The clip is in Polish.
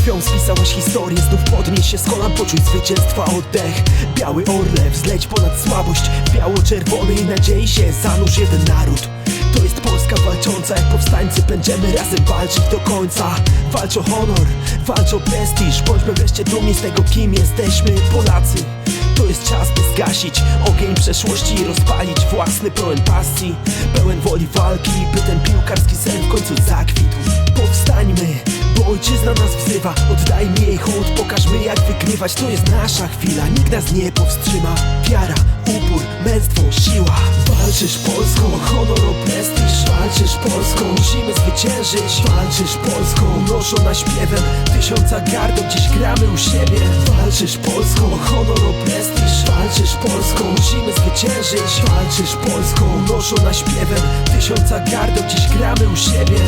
Krwią spisałaś historię, znów podnieś się z kolan Poczuj zwycięstwa oddech. Biały orlew, zleć ponad słabość Biało-czerwony nadziei się Zanurz jeden naród to jest Polska walcząca, jak powstańcy będziemy razem walczyć do końca. Walcz o honor, walcz o prestiż Bądźmy wreszcie dumni z tego kim jesteśmy Polacy. To jest czas by zgasić ogień przeszłości i rozpalić własny pełen pasji. Pełen woli walki, by ten piłkarski sen w końcu zakwitł. Powstańmy, bo ojczyzna nas wzywa Oddajmy jej hołd, pokażmy jak wygrywać. To jest nasza chwila, nikt nas nie powstrzyma. Wiara, upór, męstwo, siła Walczysz Polską, honor prestiż Walczysz Polską, musimy zwyciężyć Walczysz Polską, unoszona śpiewem Tysiąca gardeł, dziś gramy u siebie. Walczysz Polską, honor prestiż Walczysz Polską, musimy zwyciężyć Walczysz Polską, unoszona śpiewem Tysiąca gardeł, dziś gramy u siebie